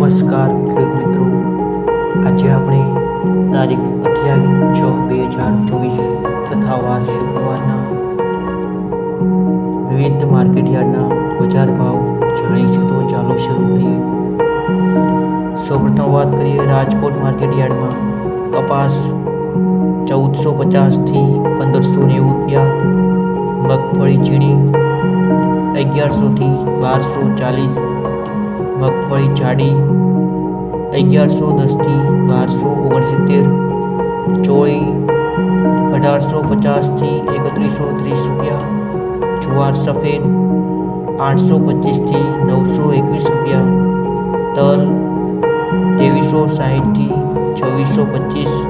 નમસ્કાર ખેડૂત મિત્રો આજે આપણે તારીખ અઠ્યાવીસ છ બે હજાર ચોવીસ તથા વાર શુક્રવારના વિવિધ માર્કેટયાર્ડના બજાર ભાવ જાણીશું તો ચાલો શરૂ કરીએ સૌપ્રથમ વાત કરીએ રાજકોટ માર્કેટયાર્ડમાં કપાસ ચૌદસો પચાસથી પંદરસો નેવું રૂપિયા મગફળી ઝીણી અગિયારસોથી બારસો ચાલીસ مگفڑ جاڑی اگیار سو دس تھی بار سو ستر چوڑی اٹھار سو پچاس تھی ایکتریس سو تیس روپیہ جر سفید آٹھ سو پچیس تھی نو سو ایکس روپیہ تل تھی چویس سو پچیس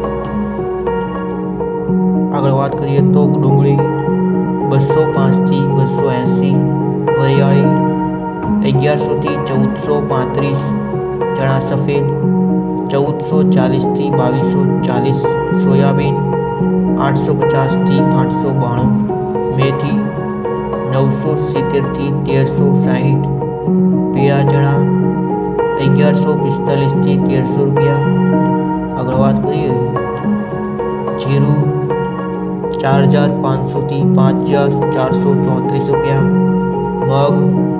آگ کرے تو ڈونگی بسو پانچ تھی بسو ایسی وریائی અગિયારસોથી ચૌદસો પાંત્રીસ ચણા સફેદ ચૌદસો ચાલીસથી બાવીસો ચાલીસ સોયાબીન આઠસો પચાસથી આઠસો બાણું મેથી નવસો સિત્તેરથી તેરસો સાહીઠ પીળા ચણા અગિયારસો પિસ્તાલીસથી તેરસો રૂપિયા આગળ વાત કરીએ જીરું ચાર હજાર પાંચસોથી પાંચ હજાર ચારસો ચોત્રીસ રૂપિયા મગ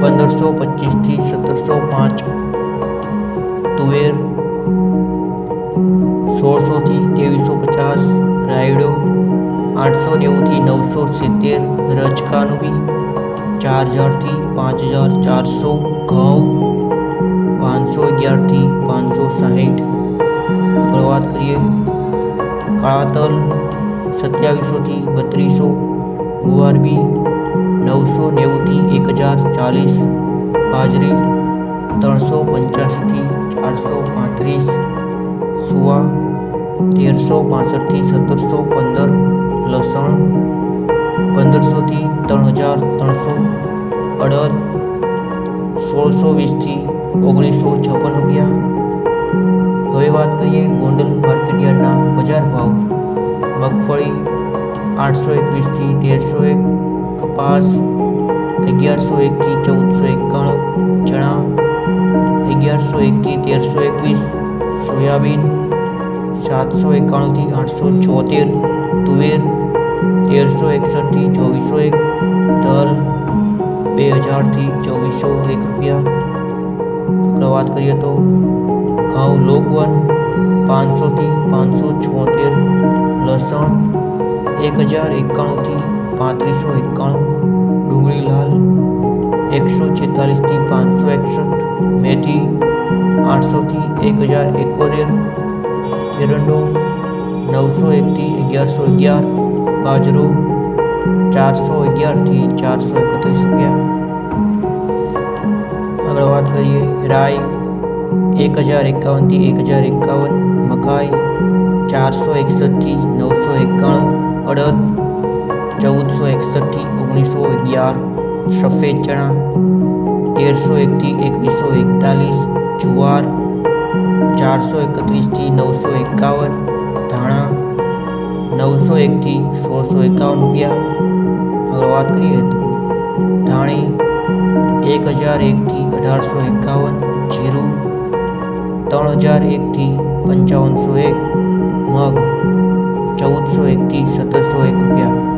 પંદરસો પચીસથી સત્તરસો પાંચ તુવેર સોળસોથી ત્રેવીસો પચાસ રાયડો આઠસો નેવુંથી નવસો સિત્તેર રજકાનુબી ચાર હજારથી પાંચ હજાર ચારસો ઘઉં પાંચસો અગિયારથી પાંચસો સાહીઠ આગળ વાત કરીએ કાળા તલ સત્યાવીસોથી બત્રીસો ગુવારબી نو سو نو تھی ایک ہزار چالیس باجری تر سو پچاسی چار سو بتس سوا تیر سو باسٹھ ستر سو پندر لسن پندرس تر ہزار تر سو اڑد سوڑ سو بیس سو چھپن روپیہ ہوں بات کریے گوڈل مرکیارڈ بجار بھاؤ مغفڑی آٹھ سو ایکس تھی سو ایک پاس اگیار سو ایک چود سو ایک چنا اگیار سو ایک سو ایکس سویابین سات سو ایک آٹھ سو چھوتےر تیر سو ایکسٹر چویس سو ایک دل بی ہزار چویس سو ایک روپیہ اگر وات کریے تو گاؤں لوکو پانچ سو پانچ سو چھوتےر لسن ایک ہزار ایک پترسو ایکل ایک سو چھتالی پانچ سو ایکسٹ میٹھی آٹھ سو ایک ہزار اکوڈو نو سو ایکجرو چار سو اگیار چار سو ایکتیس روپیہ آگ کریے رائی ایک ہزار ایک ہزار ایک مکائی چار سو ایکسٹر نو سو ایک چود سو ایکسٹ سو گیار سفید چنا تیر سو ایکس سو چوار چار سو تھی نو سو ایک دھانا نو سو ایک تھی سو سو ایکت کرے تو دھانی ایک ہزار ایک تھی اٹھار سو ایک جیرو تر ہزار ایک تھی پنچاون سو ایک مگ چود سو ایک تھی ستر سو ایک روپیہ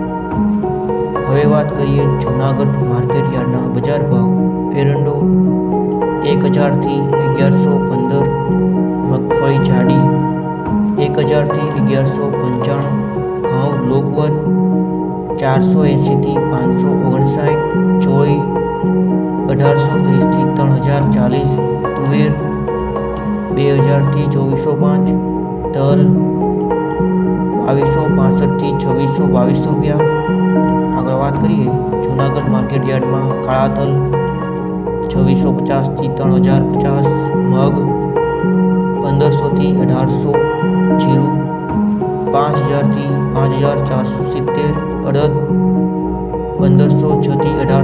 હવે વાત કરીએ જૂનાગઢ માર્કેટ યાર્ડના બજાર ભાવ એરંડો એક હજારથી અગિયારસો પંદર મગફળી જાડી એક હજારથી અગિયારસો પંચાણું ઘઉં લોકવન ચારસો એંશીથી પાંચસો ઓગણસાઠ ચોઈ અઢારસો ત્રીસથી ત્રણ હજાર ચાલીસ તુવેર બે હજારથી ચોવીસો પાંચ તલ બાવીસો પાસઠથી છવ્વીસો બાવીસ રૂપિયા آگ کریںناٹ یارڈ میں کاڑا تل چی سو پچاس تجار پچاس مگ پندر سو اٹھار سو جیر پانچ ہزار تھی پانچ ہزار چار سو سیتے اڑد پندر سو چھار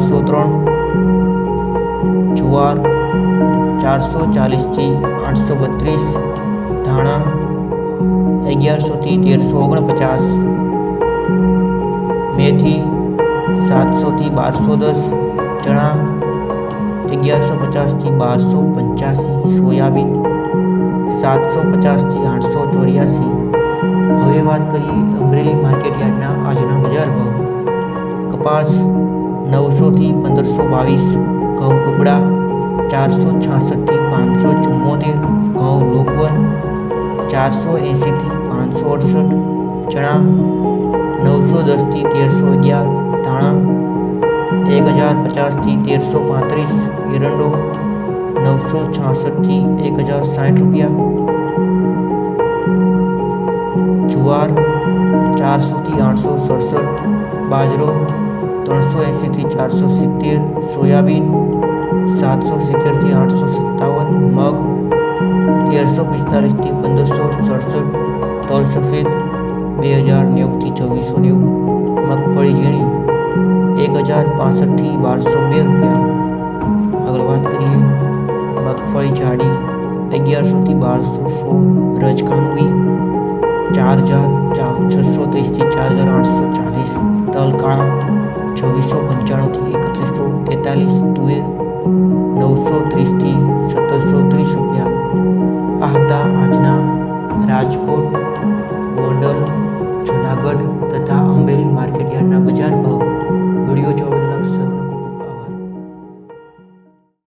سو تین جار سو چالیس تھی آٹھ سو بتریس دگیار سو تھیر سو پچاس میتھی સાતસોથી બારસો દસ ચણા અગિયારસો પચાસથી બારસો પંચ્યાસી સોયાબીન સાતસો પચાસથી આઠસો ચોર્યાસી હવે વાત કરીએ અમરેલી માર્કેટ યાર્ડના આજના બજાર ભાવ કપાસ નવસોથી પંદરસો બાવીસ ઘઉં ટુકડા ચારસો છાસઠથી પાંચસો ચુમ્મોતેર ઘઉં લોકવન ચારસો એંશીથી પાંચસો અડસઠ ચણા નવસો દસથી તેરસો અગિયાર چار سو سیتے سویابی سات سو سیتے مغرب سڑسٹر نو تھی چوس سو ہزار بار سو روپیہ مگفی جاڑی سوارجکی چار ہزار سو تیس تھی چار ہزار آٹھ سو چالیس تل کاڑا چویس سو پچاو تھی ایکترسو تینتالیس تو سو تیئیس ستر سو تیس روپیہ آجنا